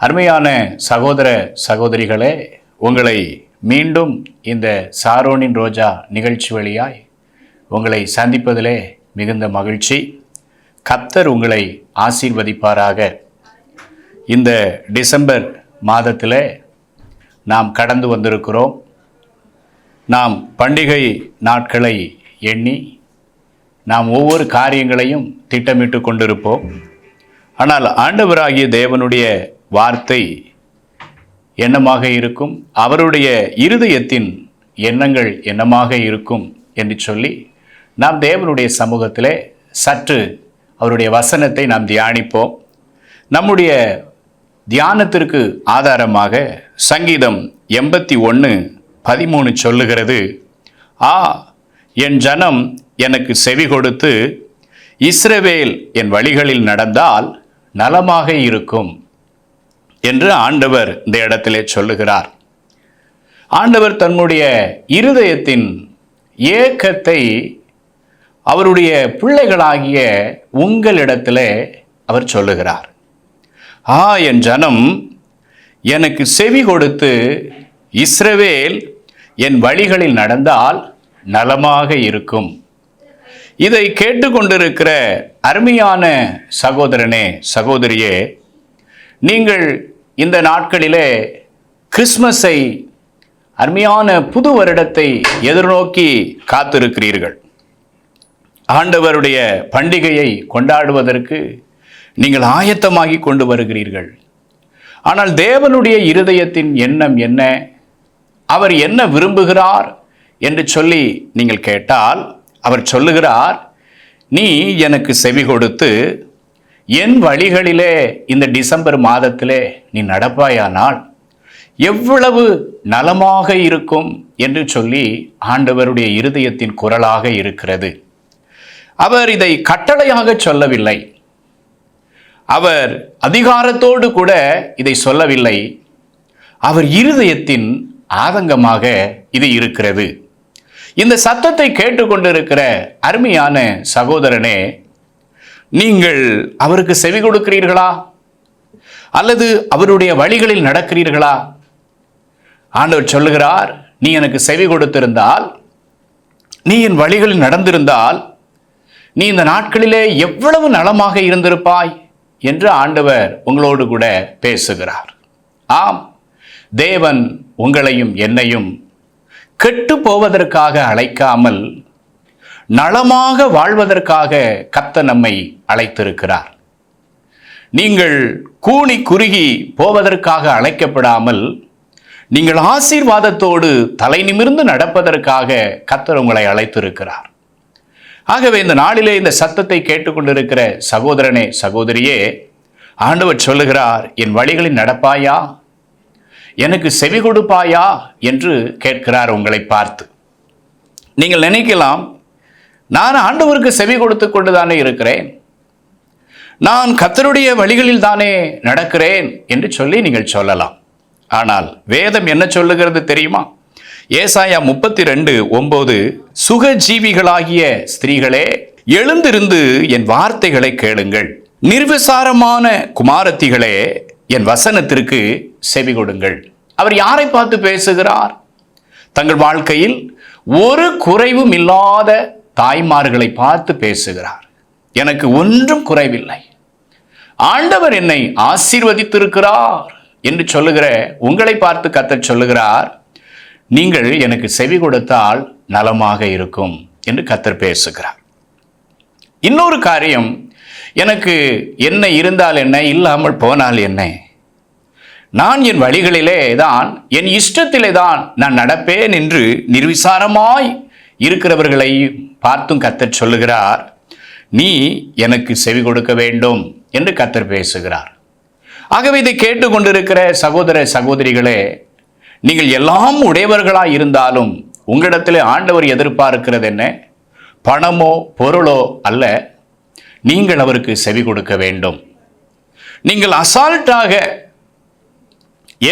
அருமையான சகோதர சகோதரிகளே உங்களை மீண்டும் இந்த சாரோனின் ரோஜா நிகழ்ச்சி வழியாய் உங்களை சந்திப்பதிலே மிகுந்த மகிழ்ச்சி. கத்தர் உங்களை ஆசீர்வதிப்பாராக. இந்த டிசம்பர் மாதத்தில் நாம் கடந்து வந்திருக்கிறோம். நாம் பண்டிகை நாட்களை எண்ணி நாம் ஒவ்வொரு காரியங்களையும் திட்டமிட்டு கொண்டிருப்போம். ஆனால் ஆண்டவராகிய தேவனுடைய வார்த்தை என்னமாக இருக்கும். அவருடைய இருதயத்தின் எண்ணங்கள் என்னமாக இருக்கும் என்று சொல்லி நாம் தேவனுடைய சமூகத்திலே சற்று அவருடைய வசனத்தை நாம் தியானிப்போம். நம்முடைய தியானத்திற்கு ஆதாரமாக சங்கீதம் எண்பத்தி ஒன்று பதிமூணு சொல்லுகிறது. ஆ என் ஜனம் எனக்கு செவி கொடுத்து இஸ்ரவேல் என் வழிகளில் நடந்தால் நலமாக இருக்கும். என்று ஆண்டவர் இந்த இடத்திலே சொல்லுகிறார். ஆண்டவர் தன்னுடைய இருதயத்தின் ஏக்கத்தை அவருடைய பிள்ளைகளாகிய உங்களிடத்திலே அவர் சொல்லுகிறார். ஆ என் ஜனம் எனக்கு செவி கொடுத்து இஸ்ரவேல் என் வழிகளில் நடந்தால் நலமாக இருக்கும். இதை கேட்டுக்கொண்டிருக்கிற அருமையான சகோதரனே சகோதரியே நீங்கள் இந்த நாட்களிலே கிறிஸ்மஸை அருமையான புது வருடத்தை எதிர்நோக்கி காத்திருக்கிறீர்கள். ஆண்டவருடைய பண்டிகையை கொண்டாடுவதற்கு நீங்கள் ஆயத்தமாகி கொண்டு வருகிறீர்கள். ஆனால் தேவனுடைய இருதயத்தின் எண்ணம் என்ன? அவர் என்ன விரும்புகிறார் என்று சொல்லி நீங்கள் கேட்டால் அவர் சொல்லுகிறார் நீ எனக்கு செவி கொடுத்து என் வழிகளிலே இந்த டிசம்பர் மாதத்திலே நீ நடப்பாயானால் எவ்வளவு நலமாக இருக்கும் என்று சொல்லி ஆண்டவருடைய இருதயத்தின் குரலாக இருக்கிறது. அவர் இதை கட்டளையாக சொல்லவில்லை. அவர் அதிகாரத்தோடு கூட இதை சொல்லவில்லை. அவர் இருதயத்தின் ஆதங்கமாக இது இருக்கிறது. இந்த சத்தத்தை கேட்டுக்கொண்டிருக்கிற அருமையான சகோதரனே நீங்கள் அவருக்கு செவி கொடுக்கிறீர்களா? அல்லது அவருடைய வழிகளில் நடக்கிறீர்களா? ஆண்டவர் சொல்லுகிறார் நீ எனக்கு செவி கொடுத்திருந்தால் நீ என் வழிகளில் நடந்திருந்தால் நீ இந்த நாட்களிலே எவ்வளவு நலமாக இருந்திருப்பாய்? என்று ஆண்டவர் உங்களோடு கூட பேசுகிறார். ஆம் தேவன் உங்களையும் என்னையும் கெட்டு போவதற்காக அழைக்காமல் நலமாக வாழ்வதற்காக கத்த நம்மை அழைத்திருக்கிறார். நீங்கள் கூனி குறுகி போவதற்காக அழைக்கப்படாமல் நீங்கள் ஆசீர்வாதத்தோடு தலை நிமிர்ந்து நடப்பதற்காக கத்தர் உங்களை அழைத்திருக்கிறார். ஆகவே இந்த நாளிலே இந்த சத்தத்தை கேட்டுக்கொண்டிருக்கிற சகோதரனே சகோதரியே ஆண்டவர் சொல்லுகிறார் என் வழிகளில் நடப்பாயா? எனக்கு செவி கொடுப்பாயா? என்று கேட்கிறார் உங்களை பார்த்து. நீங்கள் நினைக்கலாம் நான் ஆண்டவருக்கு செவி கொடுத்து கொண்டு தானே இருக்கிறேன்? நான் கத்தருடைய வழிகளில் தானே நடக்கிறேன்? என்று சொல்லி நீங்கள் சொல்லலாம். ஆனால் வேதம் என்ன சொல்லுகிறது தெரியுமா? ஏசாயா முப்பத்தி ரெண்டு ஒன்பது சுகஜீவிகளாகிய ஸ்திரீகளே எழுந்திருந்து என் வார்த்தைகளை கேளுங்கள். நிர்விசாரமான குமாரத்திகளே என் வசனத்திற்கு செவி கொடுங்கள். அவர் யாரை பார்த்து பேசுகிறார்? தங்கள் வாழ்க்கையில் ஒரு குறைவும் இல்லாத தாய்மார்களை பார்த்து பேசுகிறார். எனக்கு ஒன்றும் குறைவில்லை. ஆண்டவர் என்னை ஆசீர்வதித்திருக்கிறார் என்று சொல்லுகிற உங்களை பார்த்து கத்த சொல்லுகிறார் நீங்கள் எனக்கு செவி கொடுத்தால் நலமாக இருக்கும் என்று கத்தர் பேசுகிறார். இன்னொரு காரியம் எனக்கு என்ன இருந்தால் என்ன இல்லாமல் போனால் என்ன? நான் என் வழிகளிலே தான் என் இஷ்டத்திலே தான் நான் நடப்பேன் என்று நிர்விசாரமாய் இருக்கிறவர்களை பார்த்தும் கத்தர் சொல்லுகிறார் நீ எனக்கு செவி கொடுக்க வேண்டும் என்று கத்தர் பேசுகிறார். ஆகவே இதை கேட்டுக்கொண்டிருக்கிற சகோதர சகோதரிகளே நீங்கள் எல்லாம் உடையவர்களாக இருந்தாலும் உங்களிடத்தில் ஆண்டவர் எதிர்பார்க்கிறது என்ன? பணமோ பொருளோ அல்ல நீங்கள் அவருக்கு செவி கொடுக்க வேண்டும். நீங்கள் அசால்ட்டாக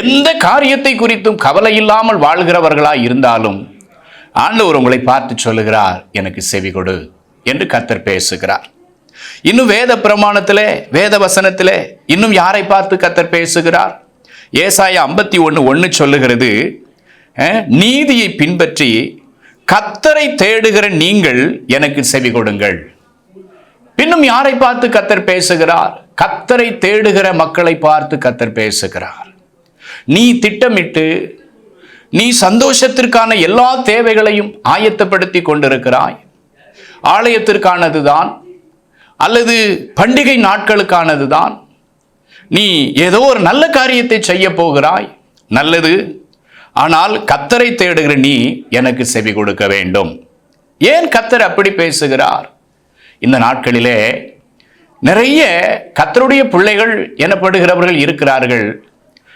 எந்த காரியத்தை குறித்தும் கவலை இல்லாமல் வாழ்கிறவர்களாக இருந்தாலும் ஆண்டவர் உங்களை பார்த்து சொல்லுகிறார் எனக்கு செவி கொடு என்று கத்தர் பேசுகிறார். இன்னும் வேத பிரமாணத்திலே வேத வசனத்திலே இன்னும் யாரை பார்த்து கத்தர் பேசுகிறார்? ஏசாய ஐம்பத்தி ஒன்று ஒன்று சொல்லுகிறது நீதியை பின்பற்றி கத்தரை தேடுகிற நீங்கள் எனக்கு செவி கொடுங்கள். பின்னும் யாரை பார்த்து கத்தர் பேசுகிறார்? கத்தரை தேடுகிற மக்களை பார்த்து கத்தர் பேசுகிறார். நீ திட்டமிட்டு நீ சந்தோஷத்திற்கான எல்லா தேவைகளையும் ஆயத்தப்படுத்தி கொண்டிருக்கிறாய். ஆலயத்திற்கானதுதான் அல்லது பண்டிகை நாட்களுக்கானதுதான். நீ ஏதோ ஒரு நல்ல காரியத்தை செய்ய போகிறாய். நல்லது. ஆனால் கத்தரை தேடுகிற நீ எனக்கு செவி கொடுக்க வேண்டும். ஏன் கத்தர் அப்படி பேசுகிறார்? இந்த நாட்களிலே நிறைய கத்தருடைய பிள்ளைகள் எனப்படுகிறவர்கள் இருக்கிறார்கள்.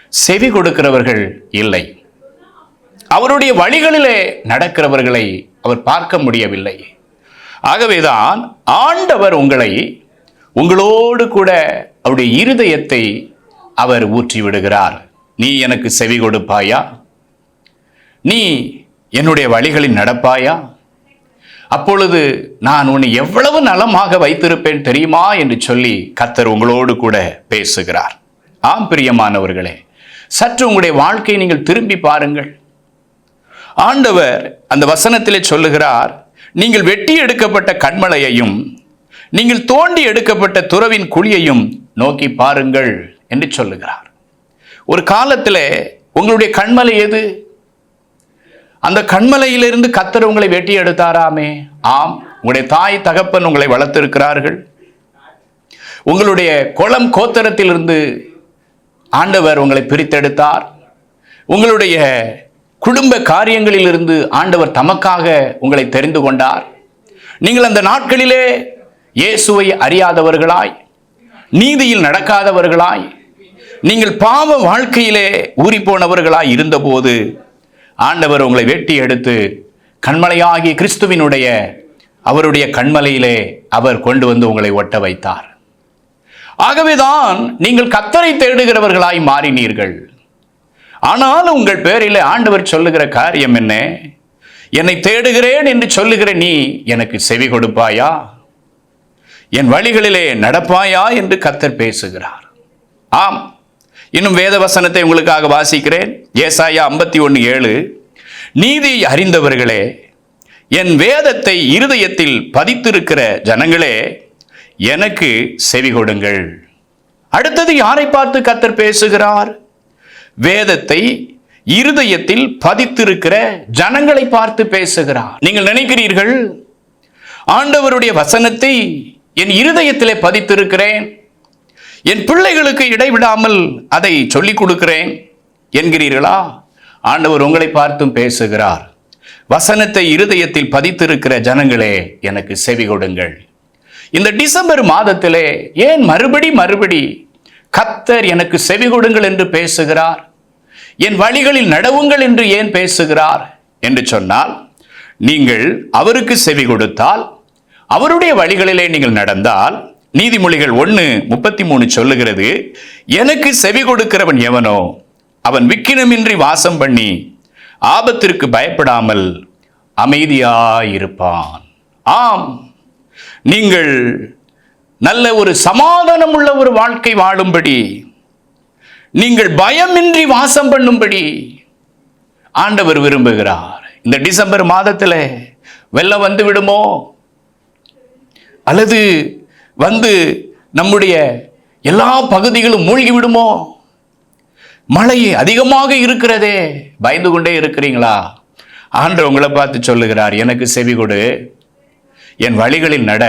செவி கொடுக்கிறவர்கள் இல்லை. அவருடைய வழிகளிலே நடக்கிறவர்களை அவர் பார்க்க முடியவில்லை. ஆகவேதான் ஆண்டவர் உங்களை உங்களோடு கூட அவருடைய இருதயத்தை அவர் ஊற்றி விடுகிறார் நீ எனக்கு செவி கொடுப்பாயா? நீ என்னுடைய வழிகளில் நடப்பாயா? அப்பொழுது நான் உன்னை எவ்வளவு நலமாக வைத்திருப்பேன் தெரியுமா? என்று சொல்லி கத்தர் உங்களோடு கூட பேசுகிறார். ஆம் பிரியமானவர்களே சற்று உங்களுடைய வாழ்க்கையை நீங்கள் திரும்பி பாருங்கள். ஆண்டவர் அந்த வசனத்திலே சொல்லுகிறார் நீங்கள் வெட்டி எடுக்கப்பட்ட கண்மலையையும் நீங்கள் தோண்டி எடுக்கப்பட்ட துறவின் குழியையும் நோக்கி பாருங்கள் என்று சொல்லுகிறார். ஒரு காலத்தில் உங்களுடைய கண்மலை எது? அந்த கண்மலையிலிருந்து கத்தர் உங்களை வெட்டி எடுத்தாராமே. ஆம் உங்களுடைய தாய் தகப்பன் உங்களை வளர்த்திருக்கிறார்கள். உங்களுடைய குளம் கோத்தரத்திலிருந்து ஆண்டவர் உங்களை பிரித்தெடுத்தார். உங்களுடைய குடும்ப காரியங்களிலிருந்து ஆண்டவர் தமக்காக உங்களை தெரிந்து கொண்டார். நீங்கள் அந்த நாட்களிலே இயேசுவை அறியாதவர்களாய் நீதியில் நடக்காதவர்களாய் நீங்கள் பாவ வாழ்க்கையிலே ஊறிப்போனவர்களாய் இருந்தபோது ஆண்டவர் உங்களை வெட்டி எடுத்து கண்மலையாகிய கிறிஸ்துவினுடைய அவருடைய கண்மலையிலே அவர் கொண்டு வந்து உங்களை ஒட்ட வைத்தார். ஆகவேதான் நீங்கள் கத்தரை தேடுகிறவர்களாய் மாறினீர்கள். ஆனால் உங்கள் பேரில் ஆண்டவர் சொல்லுகிற காரியம் என்ன? என்னை தேடுகிறேன் என்று சொல்லுகிற நீ எனக்கு செவி கொடுப்பாயா? என் வழிகளிலே நடப்பாயா என்று கத்தர் பேசுகிறார். ஆம் இன்னும் வேத வசனத்தை உங்களுக்காக வாசிக்கிறேன். ஏசாயா ஐம்பத்தி ஒன்று ஏழு. நீதி அறிந்தவர்களே என் வேதத்தை இருதயத்தில் பதித்திருக்கிற ஜனங்களே எனக்கு செவி கொடுங்கள். அடுத்தது யாரை பார்த்து கத்தர் பேசுகிறார்? வேதத்தை இருதயத்தில் பதித்திருக்கிற ஜனங்களை பார்த்து பேசுகிறார். நீங்கள் நினைக்கிறீர்கள் ஆண்டவருடைய வசனத்தை என் இருதயத்திலே பதித்திருக்கிறேன் என் பிள்ளைகளுக்கு இடைவிடாமல் அதை சொல்லிக் கொடுக்கிறேன் என்கிறீர்களா? ஆண்டவர் உங்களை பார்த்தும் பேசுகிறார். வசனத்தை இருதயத்தில் பதித்திருக்கிற ஜனங்களே எனக்கு செவி கொடுங்கள். இந்த டிசம்பர் மாதத்திலே ஏன் மறுபடி மறுபடி கத்தர் எனக்கு செவி கொடுங்கள் என்று பேசுகிறார். என் வழிகளில் நடவுங்கள் என்று ஏன் பேசுகிறார்? என்று சொன்னால் நீங்கள் அவருக்கு செவி கொடுத்தால் அவருடைய வழிகளிலே நீங்கள் நடந்தால் நீதிமொழிகள் ஒன்று முப்பத்தி மூணு சொல்லுகிறது எனக்கு செவி கொடுக்கிறவன் எவனோ அவன் விக்கினமின்றி வாசம் பண்ணி ஆபத்திற்கு பயப்படாமல் அமைதியாயிருப்பான். ஆம் நீங்கள் நல்ல ஒரு சமாதானம் உள்ள ஒரு வாழ்க்கை வாழும்படி நீங்கள் பயமின்றி வாசம் பண்ணும்படி ஆண்டவர் விரும்புகிறார். இந்த டிசம்பர் மாதத்தில் வெள்ளம் வந்து விடுமோ? அல்லது வந்து நம்முடைய எல்லா பகுதிகளும் மூழ்கி விடுமோ? மழை அதிகமாக இருக்கிறதே பயந்து கொண்டே இருக்கிறீங்களா? ஆண்டவங்களை உங்களை பார்த்து சொல்லுகிறார் எனக்கு செவி கொடு. என் வழிகளில் நட.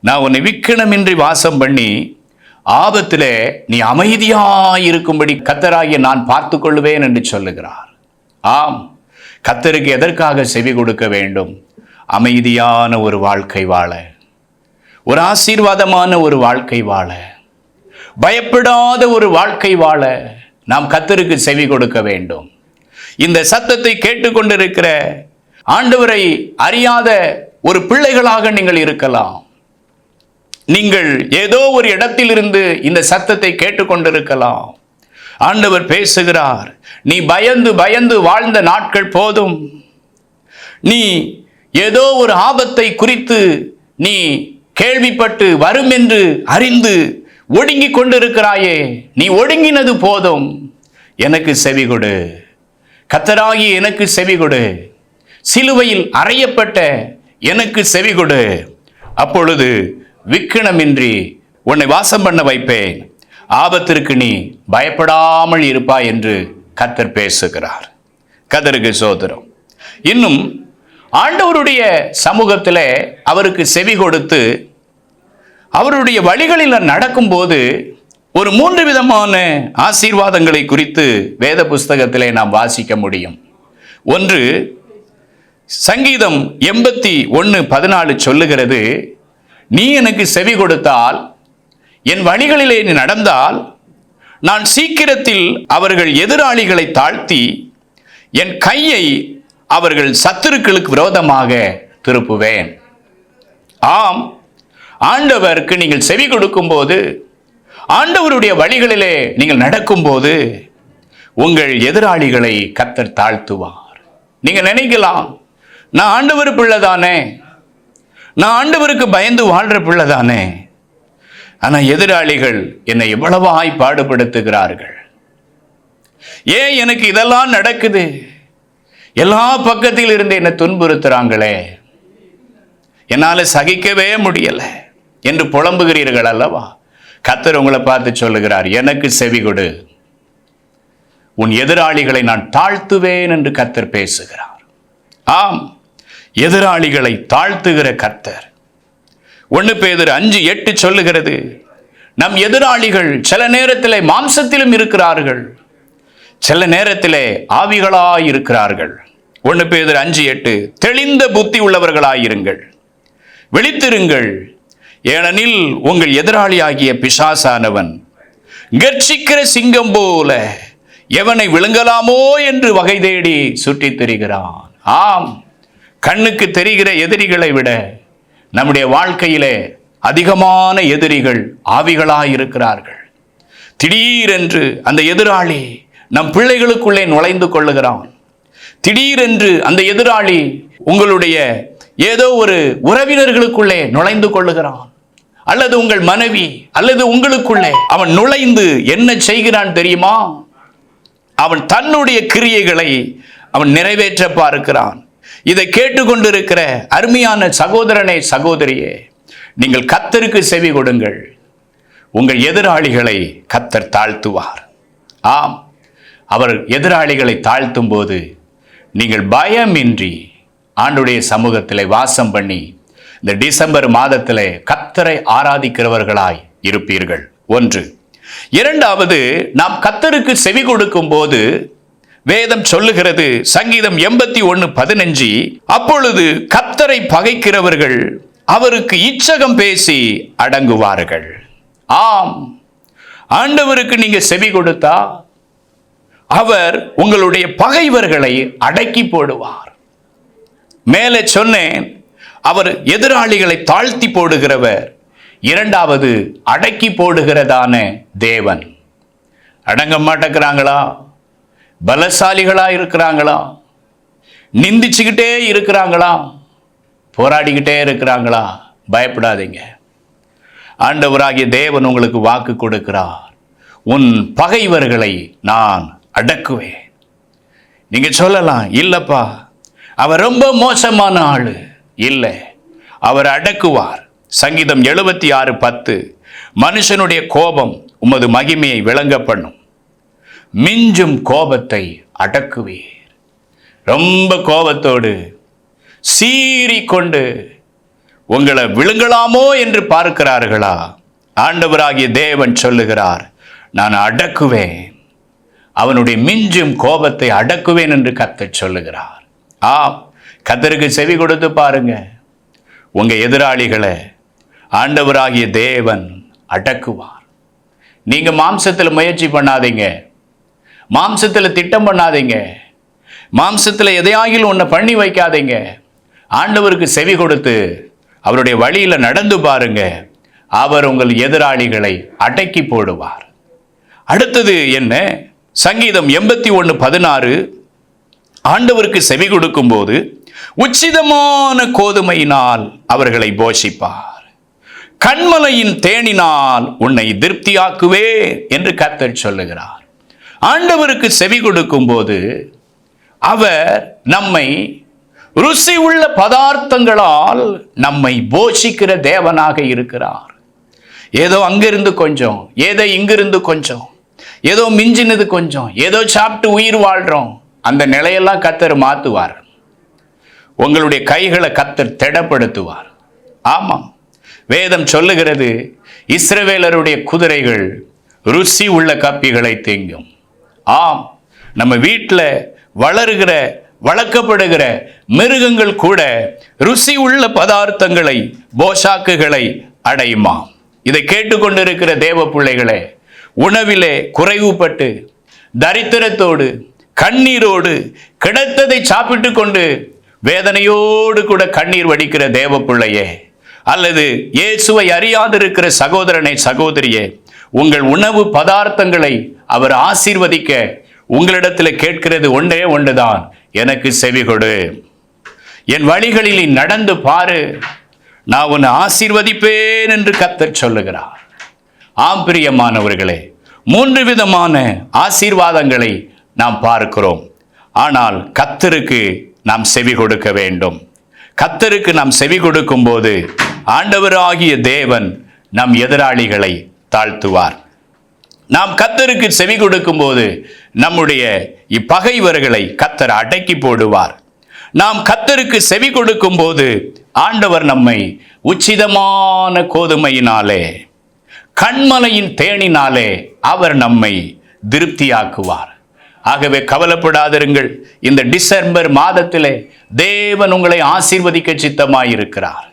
நான் உன்னை விக்கணமின்றி வாசம் பண்ணி ஆபத்திலே நீ அமைதியாயிருக்கும்படி கத்தராகிய நான் பார்த்து கொள்வேன் என்று சொல்லுகிறார். ஆம் கத்தருக்கு எதற்காக செவி கொடுக்க வேண்டும்? அமைதியான ஒரு வாழ்க்கை வாழ. ஒரு ஆசீர்வாதமான ஒரு வாழ்க்கை வாழ. பயப்படாத ஒரு வாழ்க்கை வாழ நாம் கத்தருக்கு செவி கொடுக்க வேண்டும். இந்த சத்தத்தை கேட்டுக்கொண்டிருக்கிற ஆண்டவரை அறியாத ஒரு பிள்ளைகளாக நீங்கள் இருக்கலாம். நீங்கள் ஏதோ ஒரு இடத்திலிருந்து இந்த சத்தத்தை கேட்டுக்கொண்டிருக்கலாம். ஆண்டவர் பேசுகிறார் நீ பயந்து பயந்து வாழ்ந்த நாட்கள் போதும். நீ ஏதோ ஒரு ஆபத்தை குறித்து நீ கேள்விப்பட்டு வரும் என்று அறிந்து ஒடுங்கிக் கொண்டிருக்கிறாயே. நீ ஒடுங்கினது போதும். எனக்கு செவி கொடு. கத்தராகி எனக்கு செவி கொடு. சிலுவையில் அறையப்பட்ட எனக்கு செவி கொடு. அப்பொழுது விக்கினமின்றி உன்னை வாசம் பண்ண வைப்பேன். ஆபத்திற்கு நீ பயப்படாமல் இருப்பாய் என்று கத்தர் பேசுகிறார். கதருக்கு சோதரம் இன்னும் ஆண்டவருடைய சமூகத்தில் அவருக்கு செவி கொடுத்து அவருடைய வழிகளில் நடக்கும்போது ஒரு மூன்று விதமான ஆசீர்வாதங்களை குறித்து வேத புஸ்தகத்திலே நாம் வாசிக்க முடியும். ஒன்று சங்கீதம் எண்பத்தி ஒன்று பதினாலு சொல்லுகிறது நீ எனக்கு செவி கொடுத்தால் என் வழிகளிலே நீ நடந்தால் நான் சீக்கிரத்தில் அவர்கள் எதிராளிகளை தாழ்த்தி என் கையை அவர்கள் சத்துருக்களுக்கு விரோதமாக திருப்புவேன். ஆம் ஆண்டவருக்கு நீங்கள் செவி கொடுக்கும்போது ஆண்டவருடைய வழிகளிலே நீங்கள் நடக்கும்போது உங்கள் எதிராளிகளை கத்தர் தாழ்த்துவார். நீங்கள் நினைக்கலாம் நான் ஆண்டவர் பிள்ளை தானே நான் ஆண்டவருக்கு பயந்து வாழ்ற பிள்ளை தானே ஆனால் எதிராளிகள் என்னை எவ்வளவாய் பாடுபடுத்துகிறார்கள். ஏன் எனக்கு இதெல்லாம் நடக்குது? எல்லா பக்கத்தில் இருந்து என்னை துன்புறுத்துறாங்களே. என்னால் சகிக்கவே முடியல. என்று புலம்புகிறீர்கள் அல்லவா? கத்தர் உங்களை பார்த்து சொல்லுகிறார் எனக்கு செவி கொடு. உன் எதிராளிகளை நான் தாழ்த்துவேன் என்று கத்தர் பேசுகிறார். ஆம். எதிராளிகளை தாழ்த்துகிற கர்த்தர். ஒன்று பேதர் அஞ்சு எட்டு சொல்லுகிறது நம் எதிராளிகள் சில நேரத்தில் மாம்சத்திலும் இருக்கிறார்கள் சில நேரத்தில் ஆவிகளாய் இருக்கிறார்கள் ஒன்று பேதர் அஞ்சு எட்டு தெளிந்த புத்தி உள்ளவர்களாயிருங்கள் விழித்திருங்கள். ஏனெனில் உங்கள் எதிராளியாகிய பிசாசானவன் கர்ச்சிக்கிற சிங்கம் போல எவனை விழுங்கலாமோ என்று வகை தேடி சுற்றித் திரிகிறான். ஆம். கண்ணுக்கு தெரிகிற எதிரிகளை விட நம்முடைய வாழ்க்கையிலே அதிகமான எதிரிகள் ஆவிகளாக இருக்கிறார்கள். திடீரென்று அந்த எதிராளி நம் பிள்ளைகளுக்குள்ளே நுழைந்து கொள்ளுகிறான். திடீரென்று அந்த எதிராளி உங்களுடைய ஏதோ ஒரு உறவினர்களுக்குள்ளே நுழைந்து கொள்ளுகிறான். அல்லது உங்கள் மனைவி அல்லது உங்களுக்குள்ளே அவன் நுழைந்து என்ன செய்கிறான் தெரியுமா? அவன் தன்னுடைய கிரியைகளை அவன் நிறைவேற்ற பார்க்கிறான். இதை கேட்டுக்கொண்டிருக்கிற அருமையான சகோதரனே சகோதரியே நீங்கள் கத்தருக்கு செவி கொடுங்கள். உங்கள் எதிராளிகளை கத்தர் தாழ்த்துவார். ஆம் அவர் எதிராளிகளை தாழ்த்தும் போது நீங்கள் பயமின்றி ஆண்டுடைய சமூகத்தில் வாசம் பண்ணி இந்த டிசம்பர் மாதத்தில் கத்தரை ஆராதிக்கிறவர்களாய் இருப்பீர்கள். ஒன்று. இரண்டாவது நாம் கத்தருக்கு செவி கொடுக்கும் போது வேதம் சொல்லுகிறது. சங்கீதம் எண்பத்தி ஒன்று பதினஞ்சு. அப்பொழுது கத்தரை பகைக்கிறவர்கள் அவருக்கு இச்சகம் பேசி அடங்குவார்கள். ஆம். ஆண்டவருக்கு நீங்க செவி கொடுத்தா அவர் உங்களுடைய பகைவர்களை அடக்கி போடுவார். மேலே சொன்னேன் அவர் எதிராளிகளை தாழ்த்தி போடுகிறவர் இரண்டாவது அடக்கி போடுகிறதான தேவன். அடங்க மாட்டேங்கிறாங்களா? பலசாலிகளாக இருக்கிறாங்களா நிந்திச்சுக்கிட்டே இருக்கிறாங்களா போராடிக்கிட்டே இருக்கிறாங்களா பயப்படாதீங்க. ஆண்டவராகிய தேவன் உங்களுக்கு வாக்கு கொடுக்கிறார். உன் பகைவர்களை நான் அடக்குவேன். நீங்கள் சொல்லலாம் இல்லைப்பா அவர் ரொம்ப மோசமான ஆள். இல்லை அவர் அடக்குவார். சங்கீதம் எழுபத்தி ஆறு பத்து மனுஷனுடைய கோபம் உமது மகிமையை விளங்க பண்ணும் மிஞ்சும் கோபத்தை அடக்குவீர். ரொம்ப கோபத்தோடு சீறி கொண்டு உங்களை விழுங்கலாமோ என்று பார்க்கிறார்களா? ஆண்டவராகிய தேவன் சொல்லுகிறார் நான் அடக்குவேன். அவனுடைய மிஞ்சும் கோபத்தை அடக்குவேன் என்று கத்தச் சொல்லுகிறார். ஆம் கத்தருக்கு செவி கொடுத்து பாருங்க. உங்க எதிராளிகளை ஆண்டவராகிய தேவன் அடக்குவார். நீங்க மாம்சத்தில் முயற்சி பண்ணாதீங்க. மாம்சத்தில் திட்டம் பண்ணாதீங்க. மாம்சத்தில் எதையாகிலும் ஒன்றை பண்ணி வைக்காதீங்க. ஆண்டவருக்கு செவி கொடுத்து அவருடைய வழியில் நடந்து பாருங்க. அவர் உங்கள் எதிராளிகளை அடக்கி போடுவார். அடுத்தது என்ன? சங்கீதம் எண்பத்தி ஒன்று பதினாறு. ஆண்டவருக்கு செவி கொடுக்கும்போது உச்சிதமான கோதுமையினால் அவர்களை போஷிப்பார். கண்மலையின் தேனினால் உன்னை திருப்தியாக்குவே என்று கத்தர் சொல்லுகிறார். ஆண்டவருக்கு செவி கொடுக்கும் போது அவர் நம்மை ருசி உள்ள பதார்த்தங்களால் நம்மை போஷிக்கிற தேவனாக இருக்கிறார். ஏதோ அங்கிருந்து கொஞ்சம் ஏதோ இங்கிருந்து கொஞ்சம் ஏதோ மிஞ்சினது கொஞ்சம் ஏதோ சாப்பிட்டு உயிர் வாழ்றோம். அந்த நிலையெல்லாம் கத்தர் மாத்துவார். உங்களுடைய கைகளை கத்தர் திடப்படுத்துவார். ஆமாம். வேதம் சொல்லுகிறது இஸ்ரவேலருடைய குதிரைகள் ருசி உள்ள கப்பிகளை தேங்கும். ஆம் நம்ம வீட்டில் வளருகிற வளர்க்கப்படுகிற மிருகங்கள் கூட ருசி உள்ள பதார்த்தங்களை போஷாக்குகளை அடையுமா? இதை கேட்டுக்கொண்டிருக்கிற தேவ பிள்ளைகளே உணவிலே குறைவுபட்டு தரித்திரத்தோடு கண்ணீரோடு கிடைத்ததை சாப்பிட்டு கொண்டு வேதனையோடு கூட கண்ணீர் வடிக்கிற தேவ பிள்ளையே அல்லது இயேசுவை அறியாதிருக்கிற சகோதரனை சகோதரியே உங்கள் உணவு பதார்த்தங்களை அவர் ஆசீர்வதிக்க உங்களிடத்தில் கேட்கிறது ஒன்றே ஒன்றுதான். எனக்கு செவி கொடு. என் வழிகளில் நீ நடந்து பாரு. நான் உன்னை ஆசீர்வதிப்பேன் என்று கத்தர் சொல்லுகிறார். ஆம் பிரியமானவர்களே மூன்று விதமான ஆசீர்வாதங்களை நாம் பார்க்கிறோம். ஆனால் கத்தருக்கு நாம் செவி கொடுக்க வேண்டும். கத்தருக்கு நாம் செவி கொடுக்கும் போது ஆண்டவராகிய தேவன் நம் எதிராளிகளை தாழ்த்துவார். நாம் கத்தருக்கு செவி கொடுக்கும் போது நம்முடைய இப்பகைவர்களை கத்தர் அடக்கி போடுவார். நாம் கத்தருக்கு செவி கொடுக்கும் போது ஆண்டவர் நம்மை உச்சிதமான கோதுமையினாலே கண்மலையின் தேனினாலே அவர் நம்மை திருப்தியாக்குவார். ஆகவே கவலைப்படாதிருங்கள் இந்த டிசம்பர் மாதத்திலே தேவன் உங்களை ஆசீர்வதிக்க சித்தமாயிருக்கிறார்.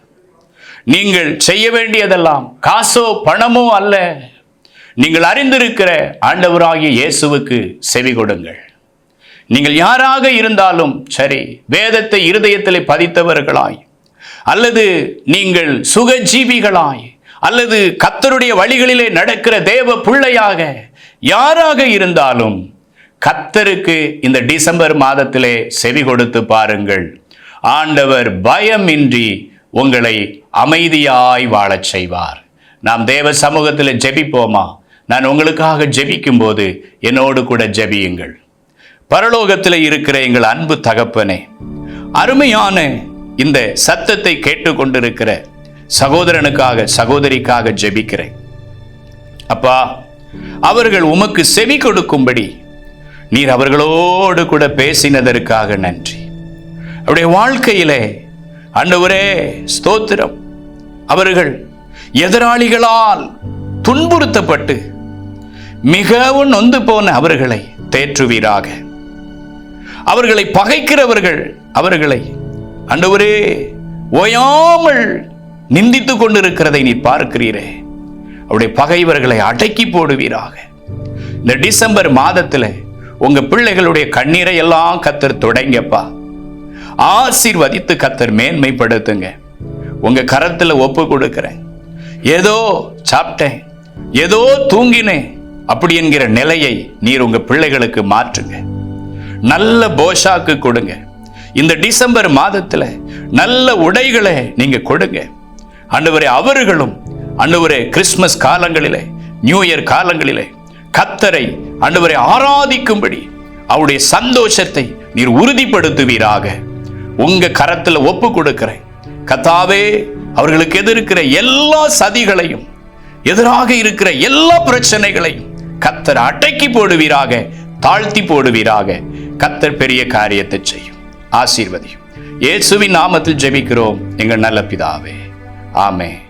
நீங்கள் செய்ய வேண்டியதெல்லாம் காசோ பணமோ அல்ல. நீங்கள் அறிந்திருக்கிற ஆண்டவராகிய இயேசுவுக்கு செவி கொடுங்கள். நீங்கள் யாராக இருந்தாலும் சரி வேதத்தை இருதயத்தில் பதித்தவர்களாய் அல்லது நீங்கள் சுகஜீவிகளாய் அல்லது கத்தருடைய வழிகளிலே நடக்கிற தேவ பிள்ளையாக யாராக இருந்தாலும் கத்தருக்கு இந்த டிசம்பர் மாதத்திலே செவி கொடுத்து பாருங்கள். ஆண்டவர் பயமின்றி உங்களை அமைதியாய் வாழச் செய்வார். நாம் தேவ சமூகத்தில் ஜெபிப்போமா? நான் உங்களுக்காக ஜெபிக்கும் போது என்னோடு கூட ஜெபியுங்கள். பரலோகத்தில் இருக்கிற எங்கள் அன்பு தகப்பனே அருமையான இந்த சத்தத்தை கேட்டுக்கொண்டிருக்கிற சகோதரனுக்காக சகோதரிக்காக ஜெபிக்கிறேன். அப்பா அவர்கள் உமக்கு செவி கொடுக்கும்படி நீர் அவர்களோடு கூட பேசினதற்காக நன்றி. அவருடைய வாழ்க்கையிலே அண்டவரே ஸ்தோத்திரம். அவர்கள் எதிராளிகளால் துன்புறுத்தப்பட்டு மிகவும் நொந்து போன அவர்களை தேற்றுவீராக. அவர்களை பகைக்கிறவர்கள் அவர்களை அண்டவரே ஓயாமல் நிந்தித்துக் கொண்டிருக்கிறதை நீ பார்க்கிறீரே. அவருடைய பகைவர்களை அடக்கி போடுவீராக. இந்த டிசம்பர் மாதத்தில் உங்க பிள்ளைகளுடைய கண்ணீரை எல்லாம் கத்தர் தொடங்கப்பா ஆசீர்வதித்து கத்தர் மேன்மைப்படுத்துங்க. உங்க கரத்துல ஒப்பு கொடுக்கிறேன். ஏதோ சாப்பிட்டேன் ஏதோ தூங்கினேன் அப்படி என்கிற நிலையை நீர் உங்க பிள்ளைகளுக்கு மாற்றுங்க. நல்ல போஷாக்கு கொடுங்க. இந்த டிசம்பர் மாதத்துல நல்ல உடைகளை நீங்க கொடுங்க. ஆண்டவரே அவர்களும் ஆண்டவரே கிறிஸ்மஸ் காலங்களிலே நியூ இயர் காலங்களிலே கத்தரை அன்றுவரை ஆராதிக்கும்படி அவருடைய சந்தோஷத்தை நீர் உறுதிப்படுத்துவீராக. உங்க கரத்துல ஒப்பு கொடுக்கிறேன். கத்தாவே அவர்களுக்கு எதிர்க்கிற எல்லா சதிகளையும் எதிராக இருக்கிற எல்லா பிரச்சனைகளையும் கத்தர் அடக்கி போடுவீராக தாழ்த்தி போடுவீராக. கத்தர் பெரிய காரியத்தை செய்யும். ஆசீர்வதியும். இயேசுவின் நாமத்தில் ஜெபிக்கிறோம். எங்கள் நல்ல பிதாவே. ஆமே